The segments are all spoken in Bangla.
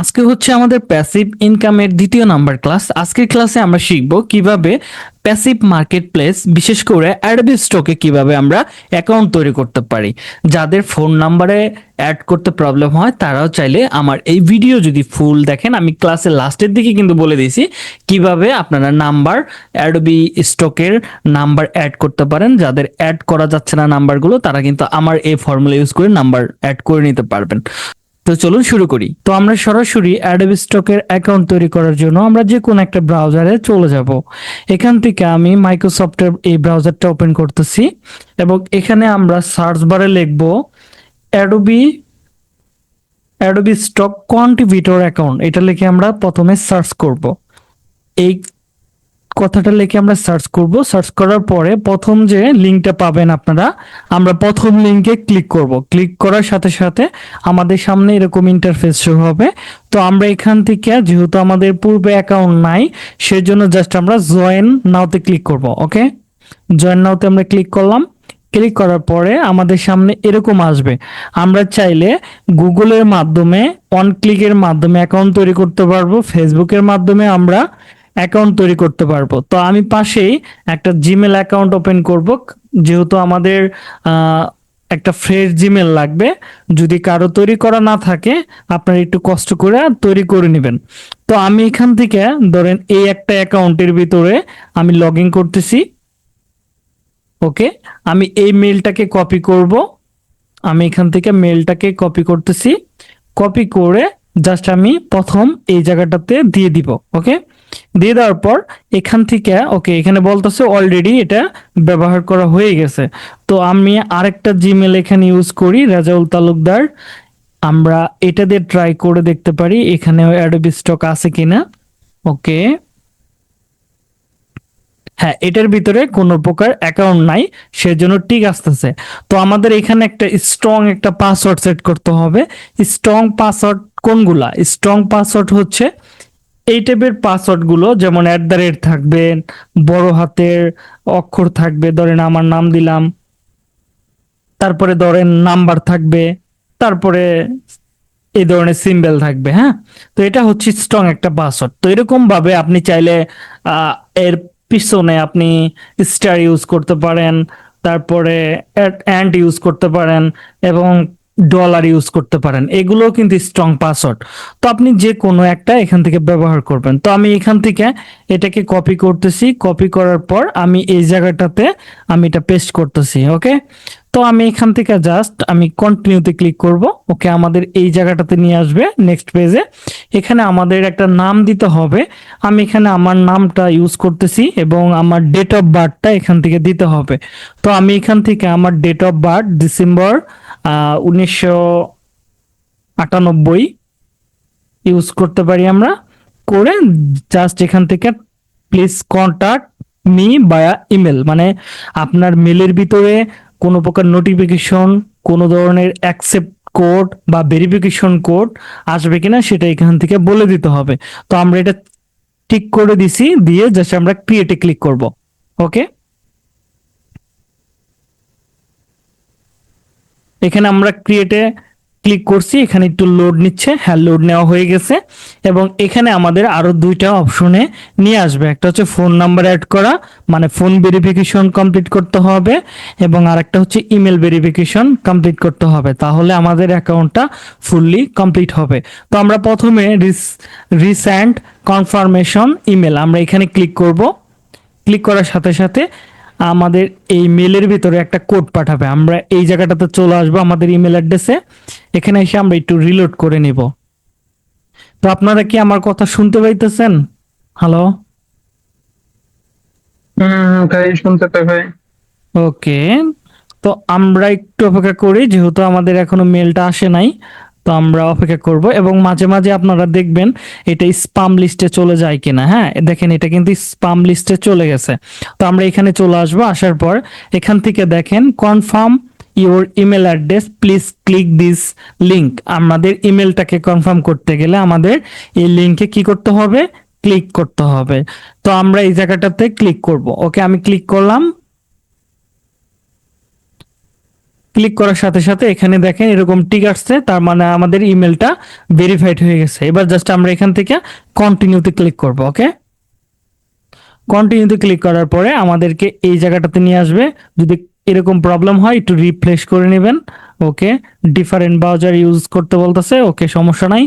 আজকে হচ্ছে আমাদের প্যাসিভ ইনকামের দ্বিতীয় নাম্বার ক্লাস আজকের ক্লাসে আমরা শিখব কীভাবে প্যাসিভ মার্কেট প্লেস বিশেষ করে অ্যাডবি স্টকে কীভাবে আমরা অ্যাকাউন্ট তৈরি করতে পারি। যাদের ফোন নাম্বারে অ্যাড করতে প্রবলেম হয়, তারাও চাইলে আমার এই ভিডিও যদি ফুল দেখেন, আমি ক্লাসের লাস্টের দিকে কিন্তু বলে দিয়েছি, কীভাবে আপনারা নাম্বার অ্যাডবি স্টকের নাম্বার অ্যাড করতে পারেন। যাদের অ্যাড করা যাচ্ছে না নাম্বারগুলো তারা কিন্তু আমার এই ফর্মুলা ইউজ করে নাম্বার অ্যাড করে নিতে পারবেন। তো চলুন শুরু করি। তো আমরা সরাসরি অ্যাডোবি স্টকের অ্যাকাউন্ট তৈরি করার জন্য আমরা যে কোনো একটা ব্রাউজারে চলে যাব। এখান থেকে আমি মাইক্রোসফটের এই ব্রাউজারটা ওপেন করতেছি এবং এখানে আমরা সার্চ বারে লিখব Adobe Adobe stock contributor account এটা লিখে আমরা প্রথমে সার্চ করব। এই কথাটা লিখে আমরা সার্চ করব। সার্চ করার পরে প্রথম যে লিঙ্কটা পাবেন আপনারা, আমরা প্রথম লিঙ্কে ক্লিক করব। ক্লিক করার সাথে সাথে আমাদের সামনে এরকম ইন্টারফেস শুরু হবে। তো আমরা এখান থেকে, যেহেতু আমাদের পূর্বে অ্যাকাউন্ট নাই, সেজন্য জাস্ট আমরা জয়েন নাওতে ক্লিক করব ওকে জয়েন নাওতে আমরা ক্লিক করলাম। ক্লিক করার পরে আমাদের সামনে এরকম আসবে। আমরা চাইলে গুগলের মাধ্যমে অন ক্লিকের মাধ্যমে অ্যাকাউন্ট তৈরি করতে পারব। ফেসবুকের মাধ্যমে আমরা অ্যাকাউন্ট তৈরি করতে পারব। তো আমি পাশেই একটা জিমেল অ্যাকাউন্ট ওপেন করব। যেহেতু আমাদের একটা ফ্রেশ জিমেল লাগবে। যদি কারও তৈরি করা না থাকে, আপনারা একটু কষ্ট করে তৈরি করে নেবেন। তো আমি এখান থেকে ধরেন এই একটা অ্যাকাউন্টের ভিতরে আমি লগ ইন করতেছি। ওকে? আমি এই মেলটাকে কপি করব। আমি এখান থেকে মেলটাকে কপি করতেছি। কপি করে জাস্ট আমি প্রথম এই জায়গাটাতে দিয়ে দিব। ওকে? দিয়ে দেওয়ার পর এখান থেকে ওকে এখানে বলতেছে অলরেডি এটা ব্যবহার করা হয়ে গেছে। তো আমি আরেকটা জিমেল এখানে ইউজ করি, রাজাউল তালুকদার। আমরা এটা দিয়ে ট্রাই করে দেখতে পারি এখানে অ্যাডোবি স্টক আছে কিনা। ওকে হ্যাঁ এটার ভিতরে কোনো প্রকার অ্যাকাউন্ট নাই, সেজন্য ঠিক আসতেছে। তো আমাদের এখানে একটা স্ট্রং একটা পাসওয়ার্ড সেট করতে হবে। স্ট্রং পাসওয়ার্ড কোনগুলা? স্ট্রং পাসওয়ার্ড হচ্ছে এই টাইপের পাসওয়ার্ডগুলো যেমন অ্যাট দ্য রেট থাকবে, বড় হাতের অক্ষর থাকবে, ধরেন আমার নাম দিলাম, তারপরে ধরেন নাম্বার থাকবে, তারপরে এই ধরনের সিম্বল থাকবে হ্যাঁ? তো এটা হচ্ছে স্ট্রং একটা পাসওয়ার্ড তো এরকম ভাবে আপনি চাইলে এর পিছনে আপনি স্টার ইউজ করতে পারেন, তারপরে অ্যান্ড ইউজ করতে পারেন, এবং ডলার ইউজ করতে পারেন। এগুলো কিন্তু স্ট্রং পাসওয়ার্ড তো আপনি যে কোনো একটা এখান থেকে ব্যবহার করবেন। তো আমি এখান থেকে এটাকে কপি করতেছি। কপি করার পর আমি এই জায়গাটাতে আমি এটা পেস্ট করতেছি ওকে তো আমি এখান থেকে জাস্ট আমি কন্টিনিউতে ক্লিক করব ওকে আমাদের এই জায়গাটাতে নিয়ে আসবে নেক্সট পেজে এখানে আমাদের একটা নাম দিতে হবে। আমি এখানে আমার নামটা ইউজ করতেছি এবং আমার ডেট অফ বার্থটা এখান থেকে দিতে হবে। তো আমি এখান থেকে আমার ডেট অফ বার্থ ডিসেম্বর উনিশশো আটানব্বই ইউজ করতে পারি আমরা। করে জাস্ট এখান থেকে please contact me via email মানে আপনার মেলের ভিতরে কোনো প্রকার নোটিফিকেশন কোনো ধরনের অ্যাকসেপ্ট কোড বা ভেরিফিকেশন কোড আসবে কিনা সেটা এখান থেকে বলে দিতে হবে। তো আমরা এটা ঠিক করে দিছি, দিয়ে জাস্ট আমরা ক্রিয়েটে ক্লিক করব। ওকে এখানে আমরা ক্রিয়েটে ক্লিক করছি, এখানে একটু লোড নিচ্ছে হ্যাঁ লোড নেওয়া হয়ে গেছে। এবং এখানে আমাদের আরও দুইটা অপশনে নিয়ে আসবে। একটা হচ্ছে ফোন নাম্বার অ্যাড করা মানে ফোন ভেরিফিকেশন কমপ্লিট করতে হবে, এবং আরেকটা হচ্ছে ইমেল ভেরিফিকেশন কমপ্লিট করতে হবে। তাহলে আমাদের অ্যাকাউন্টটা ফুললি কমপ্লিট হবে। তো আমরা প্রথমে রিসেন্ট কনফার্মেশন ইমেল আমরা এখানে ক্লিক করব। ক্লিক করার সাথে সাথে আমাদের এই মেলের ভিতরে একটা কোড পাঠাবে। আমরা এই জায়গাটাতে চলে আসব আমাদের ইমেল অ্যাড্রেসে এখানে এসে আমরা একটু রিলোড করে নিব। তো আপনারা কি আমার কথা শুনতে পাইতেছেন? হ্যালো তাই শুনতে পাই ভাই। ওকে তো আমরা একটু অপেক্ষা করি যেহেতু আমাদের এখনও মেলটা আসে নাই। তো আমরা অপেক্ষা করব এবং মাঝে মাঝে আপনারা দেখবেন এটা স্পাম লিস্টে চলে যায় কিনা হ্যাঁ? দেখেন এটা কিন্তু স্পাম লিস্টে চলে গেছে। তো আমরা এখানে চলে আসব, আসার পর এখান থেকে দেখেন confirm your email address please click this link আমাদের ইমেলটাকে কনফার্ম করতে গেলে আমাদের এই লিঙ্কে কি করতে হবে? ক্লিক করতে হবে। তো আমরা এই জায়গাটাতে ক্লিক করব। ওকে আমি ক্লিক করলাম। ক্লিক করার সাথে সাথে এখানে দেখেন এরকম টিক আসছে, তার মানে আমাদের ইমেলটা ভেরিফাইড হয়ে গেছে। এবার জাস্ট আমরা এখান থেকে কন্টিনিউতে ক্লিক করব ওকে কন্টিনিউতে ক্লিক করার পরে আমাদেরকে এই জায়গাটাতে নিয়ে আসবে। যদি এরকম প্রবলেম হয়, একটু রিপ্লেস করে নেবেন ওকে ডিফারেন্ট ব্রাউজার ইউজ করতে বলতেছে ওকে সমস্যা নাই।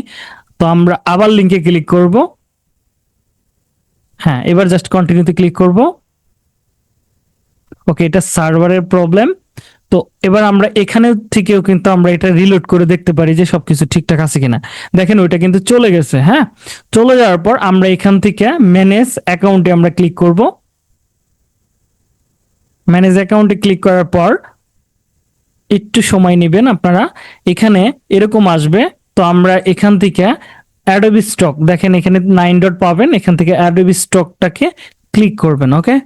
তো আমরা আবার লিংকে ক্লিক করব। হ্যাঁ এবার জাস্ট কন্টিনিউতে ক্লিক করব। ওকে এটা সার্ভারের প্রবলেম তো এবার আমরা এখানে থেকেও কিন্তু আমরা এটা রিলোড করে দেখতে পারি যে সবকিছু ঠিকঠাক আছে কিনা। দেখেন ওইটা কিন্তু চলে গেছে হ্যাঁ? চলে যাওয়ার পর আমরা এখান থেকে ম্যানেজ অ্যাকাউন্টে আমরা ক্লিক করব। ম্যানেজ অ্যাকাউন্টে ক্লিক করার পর একটু সময় নেবেন আপনারা। এখানে এরকম আসবে, তো আমরা এখান থেকে অ্যাডোবি স্টক দেখেন এখানে নাইন ডট পাবেন, এখান থেকে অ্যাডোবি স্টকটাকে ক্লিক করবেন ওকে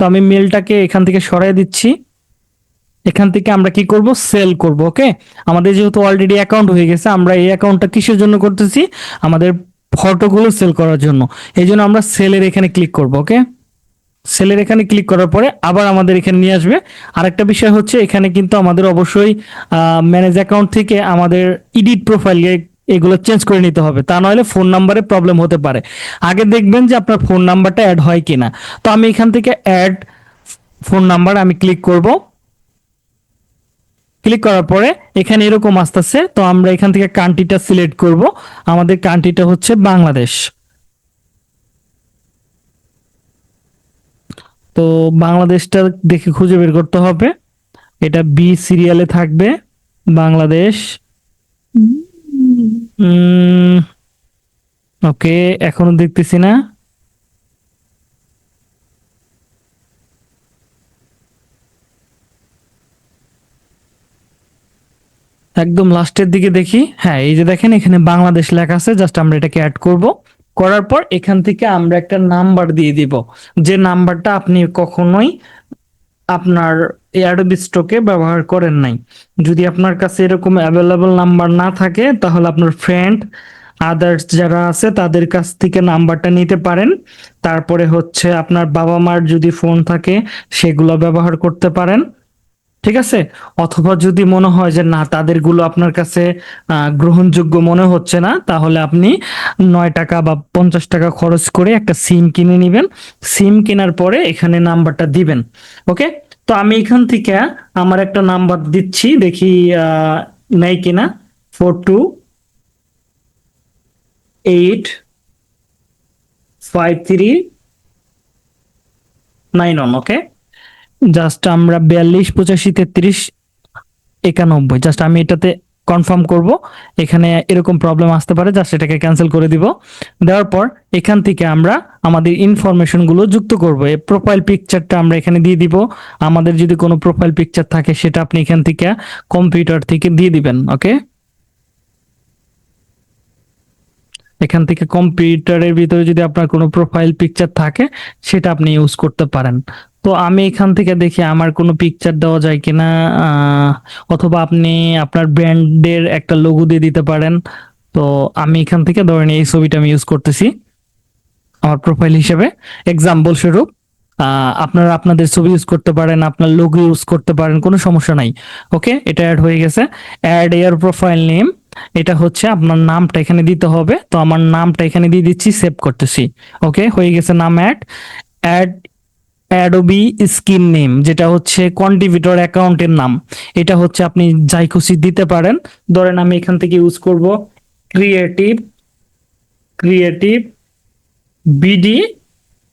তো আমি মেলটাকে এখান থেকে সরাই দিচ্ছি। এখান থেকে আমরা কি করব? সেল করব ওকে আমাদের যেহেতু অলরেডি অ্যাকাউন্ট হয়ে গেছে, আমরা এই অ্যাকাউন্টটা কিসের জন্য করতেছি? আমাদের ফটোগুলো সেল করার জন্য। এই জন্য আমরা সেলের এখানে ক্লিক করব ওকে সেলের এখানে ক্লিক করার পরে আবার আমাদের এখানে নিয়ে আসবে। আরেকটা বিষয় হচ্ছে, এখানে কিন্তু আমাদের অবশ্যই ম্যানেজ অ্যাকাউন্ট থেকে আমাদের ইডিট প্রোফাইল এগুলো চেঞ্জ করে নিতে হবে। তা নইলে ফোন নাম্বারে প্রবলেম হতে পারে। আগে দেখবেন যে আপনার ফোন নাম্বারটা অ্যাড হয় কিনা। তো আমি এখান থেকে অ্যাড ফোন নাম্বার আমি ক্লিক করব। ক্লিক করার পরে এখানে এরকম আসতেছে, তো আমরা এখান থেকে কান্ট্রিটা সিলেক্ট করব। আমাদের কান্ট্রিটা হচ্ছে বাংলাদেশ। তো বাংলাদেশটা দেখে খুঁজে বের করতে হবে। এটা বি সিরিয়ালে থাকবে। বাংলাদেশ। ওকে, এখনও দেখতেছি না। একদম লাস্টের দিকে দেখি। হ্যাঁ এই যে দেখেন, এখানে বাংলাদেশ লেখা আছে, জাস্ট আমরা এটাকে অ্যাড করব। করার পর এখান থেকে আমরা একটা নাম্বার দিয়ে দিব। যে নাম্বারটা আপনি কখনোই আপনার এয়ারবি স্টকে ব্যবহার করেন নাই। যদি আপনার কাছে এরকম অ্যাভেলেবল নাম্বার না থাকে, তাহলে আপনার ফ্রেন্ড আদার্স যারা আছে, তাদের কাছ থেকে নাম্বারটা নিতে পারেন। তারপরে হচ্ছে আপনার বাবা মার যদি ফোন থাকে, সেগুলো ব্যবহার করতে পারেন। ঠিক আছে? অথবা যদি মনে হয় যে, না, তাদেরগুলো আপনার কাছে গ্রহণযোগ্য মনে হচ্ছে না, তাহলে আপনি নয় টাকা বা পঞ্চাশ টাকা খরচ করে একটা সিম কিনে নেবেন। সিম কেনার পরে এখানে নাম্বারটা দিবেন, ওকে? তো আমি এখান থেকে আমার একটা নাম্বার দিচ্ছি, দেখি নেই কিনা। Four two eight five three nine okay? Just আমরা বিয়াল্লিশ, পঁচাশি, তেত্রিশ, একানব্বই। জাস্ট আমি এটাতে কনফার্ম করব। এখানে এরকম প্রবলেম আসতে পারে, জাস্ট এটাকে ক্যান্সেল করে দিব। দেওয়ার পর এখান থেকে আমরা আমাদের ইনফরমেশনগুলো যুক্ত করব। এই প্রোফাইল পিকচারটা আমরা এখানে দিয়ে দিব। আমাদের যদি কোনো প্রোফাইল পিকচার থাকে, সেটা আপনি এখান থেকে কম্পিউটার থেকে দিয়ে দিবেন ওকে এখান থেকে কম্পিউটারের ভিতরে যদি আপনার কোনো প্রোফাইল পিকচার থাকে, সেটা আপনি ইউজ করতে পারেন। তো আমি এখান থেকে দেখি আমার কোনো পিকচার দেওয়া যায় কিনা অথবা আপনি আপনার ব্র্যান্ডের একটা লোগো দিয়ে দিতে পারেন। তো আমি এখান থেকে ধরেন এই ছবিটা আমি ইউজ করতেছি আমার প্রোফাইল হিসেবে। এক্সাম্পল স্বরূপ আপনারা আপনাদের ছবি ইউজ করতে পারেন, আপনার লোগো ইউজ করতে পারেন, কোনো সমস্যা নাই। ওকে এটা অ্যাড হয়ে গেছে। অ্যাড এয়ার প্রোফাইল নেম এটা হচ্ছে আপনার নামটা এখানে দিতে হবে। তো আমার নামটা এখানে দিয়ে দিচ্ছি সেভ করতেছি। ওকে হয়ে গেছে নাম add add Adobe screen name যেটা হচ্ছে কন্ট্রিবিউটর অ্যাকাউন্টের নাম। এটা হচ্ছে আপনি যাই খুশি দিতে পারেন। ধরেন আমি এখান থেকে ইউজ করব creative creative BD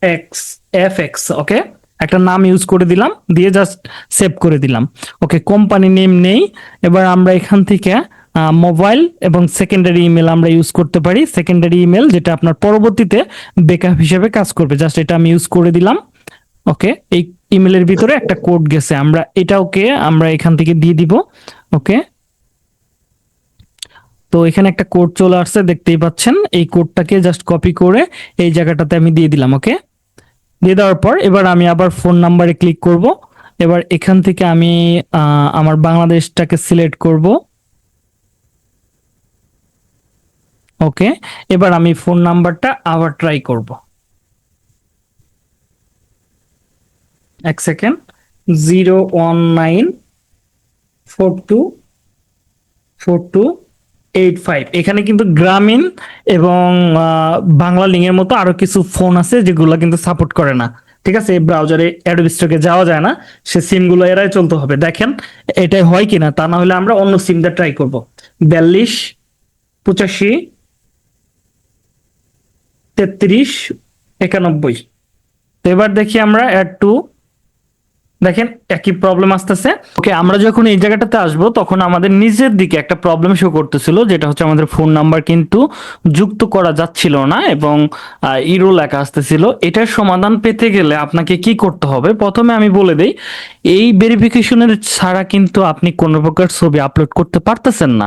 X F X okay একটা নাম ইউজ করে দিলাম, দিয়ে জাস্ট সেভ করে দিলাম। ওকে কোম্পানি নেম নেই। এবার আমরা এখান থেকে মোবাইল এবং সেকেন্ডারি ইমেল আমরা ইউজ করতে পারি। সেকেন্ডারি ইমেল যেটা আপনার পরবর্তীতে বেকআপ হিসেবে কাজ করবে। জাস্ট এটা আমি ইউজ করে দিলাম। ওকে এই ইমেলের ভিতরে একটা কোড গেছে। আমরা এটা ওকে আমরা এখান থেকে দিয়ে দিব। ওকে তো এখানে একটা কোড চলে আসছে, দেখতেই পাচ্ছেন। এই কোডটাকে জাস্ট কপি করে এই জায়গাটাতে আমি দিয়ে দিলাম ওকে দিয়ে দেওয়ার পর এবার আমি আবার ফোন নাম্বারে ক্লিক করব। এবার এখান থেকে আমি আমার বাংলাদেশটাকে সিলেক্ট করব। ওকে এবার আমি ফোন নাম্বারটা আবার ট্রাই করব। এক second, zero one nine four two four two eight five. এখানে কিন্তু গ্রামীণ এবং বাংলা লিঙ্কের মতো আরও কিছু ফোন আছে যেগুলো কিন্তু সাপোর্ট করে না। ঠিক আছে? এই ব্রাউজারে অ্যাডোবি স্টকে যাওয়া যায় না। সে সিমগুলো এরাই চলতে হবে। দেখেন, এটাই হয় কিনা তা না হলে আমরা অন্য সিমটা ট্রাই করব। বিয়াল্লিশ, পঁচাশি, তেত্রিশ, একানব্বই। এবার দেখি আমরা অ্যাড টু দেখেন, একই প্রবলেম আসতেছে। ওকে আমরা যখন এই জায়গাটাতে আসব, তখন আমাদের নিজের দিকে একটা প্রবলেম শো করতেছিল, যেটা হচ্ছে আমাদের ফোন নাম্বার কিন্তু যুক্ত করা যাচ্ছিল না এবং ইরো লেখা আসতেছিল। এটার সমাধান পেতে গেলে আপনাকে কি করতে হবে? প্রথমে আমি বলে দেই, এই ভেরিফিকেশনের ছাড়া কিন্তু আপনি কোনো প্রকার ছবি আপলোড করতে পারতেছেন না।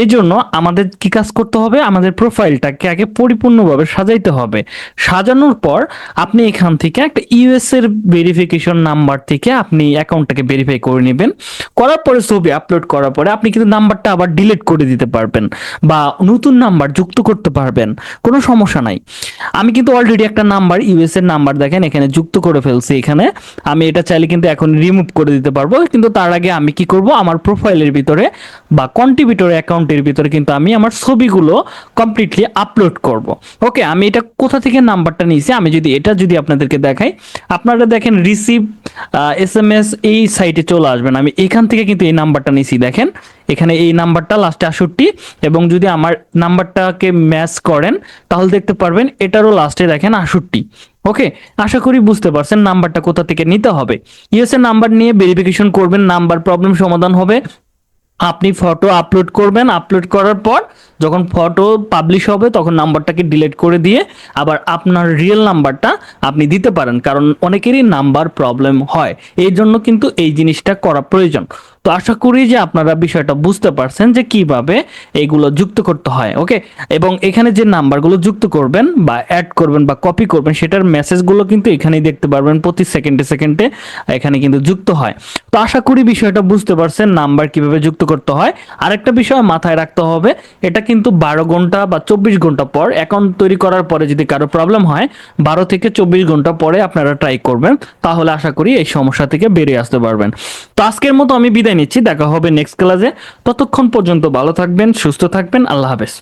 এই জন্য আমাদের কি কাজ করতে হবে? আমাদের প্রোফাইলটাকে আগে পরিপূর্ণভাবে সাজাইতে হবে। সাজানোর পর আপনি এখান থেকে একটা ইউএস এর ভেরিফিকেশন নাম্বার থেকে আপনি অ্যাকাউন্টটাকে ভেরিফাই করে নেবেন। করার পরে ছবি আপলোড করার পরে আপনি কিন্তু নাম্বারটা আবার ডিলিট করে দিতে পারবেন বা নতুন নাম্বার যুক্ত করতে পারবেন, কোনো সমস্যা নাই। আমি কিন্তু অলরেডি একটা নাম্বার ইউএস এর নাম্বার দেখেন, এখানে যুক্ত করে ফেলছি এখানে। আমি এটা চাইলে কিন্তু এখন রিমুভ করে দিতে পারব, কিন্তু তার আগে আমি কি করব, আমার প্রোফাইলের ভিতরে বা কন্ট্রিবিউটর অ্যাকাউন্টের ভিতরে কিন্তু আমি আমার ছবিগুলো কমপ্লিটলি আপলোড করব। ওকে আমি এটা কোথা থেকে নাম্বারটা নিয়েছি? আমি যদি এটা যদি আপনাদেরকে দেখাই, আপনারা দেখেন রিসিভ এস এম এস এই সাইটে চলে আসবেন। আমি এখান থেকে কিন্তু এই নাম্বারটা নিছি, দেখেন। এখানে এই নাম্বারটা লাস্টে আষট্টি, এবং যদি আমার নাম্বারটাকে ম্যাচ করেন, তাহলে দেখতে পারবেন এটারও লাস্টে দেখেন আষট্টি। ওকে আশা করি বুঝতে পারছেন নাম্বারটা কোথা থেকে নিতে হবে। ইউএস এর নাম্বার নিয়ে ভেরিফিকেশন করবেন নাম্বার প্রবলেম সমাধান হবে। আপনি ফটো আপলোড করবেন আপলোড করার পর যখন ফটো পাবলিশ হবে তখন নাম্বারটাকে ডিলিট করে দিয়ে আবার আপনার রিয়েল নাম্বারটা আপনি দিতে পারেন, কারণ অনেকেরই নাম্বার প্রবলেম হয়। এই জন্য কিন্তু এই জিনিসটা করা প্রয়োজন। তো আশা করি যে আপনারা বিষয়টা বুঝতে পারছেন যে কীভাবে এইগুলো যুক্ত করতে হয়, ওকে? এবং এখানে যে নাম্বারগুলো যুক্ত করবেন বা অ্যাড করবেন বা কপি করবেন, সেটার মেসেজগুলো কিন্তু এখানেই দেখতে পারবেন, প্রতি সেকেন্ডে সেকেন্ডে এখানে কিন্তু যুক্ত হয়। তো আশা করি বিষয়টা বুঝতে পারছেন, নাম্বার কীভাবে যুক্ত করতে হয়। আরেকটা বিষয় মাথায় রাখতে হবে, এটা কিন্তু বারো ঘণ্টা বা চব্বিশ ঘণ্টা পর অ্যাকাউন্ট তৈরি করার পরে যদি কারও প্রবলেম হয়, বারো থেকে চব্বিশ ঘণ্টা পরে আপনারা ট্রাই করবেন, তাহলে আশা করি এই সমস্যা থেকে বেরিয়ে আসতে পারবেন। তো আজকের মতো আমি বিদায় নিচ্ছি দেখা হবে নেক্সট ক্লাসে ততক্ষণ পর্যন্ত ভালো থাকবেন সুস্থ থাকবেন আল্লাহ হাফেজ।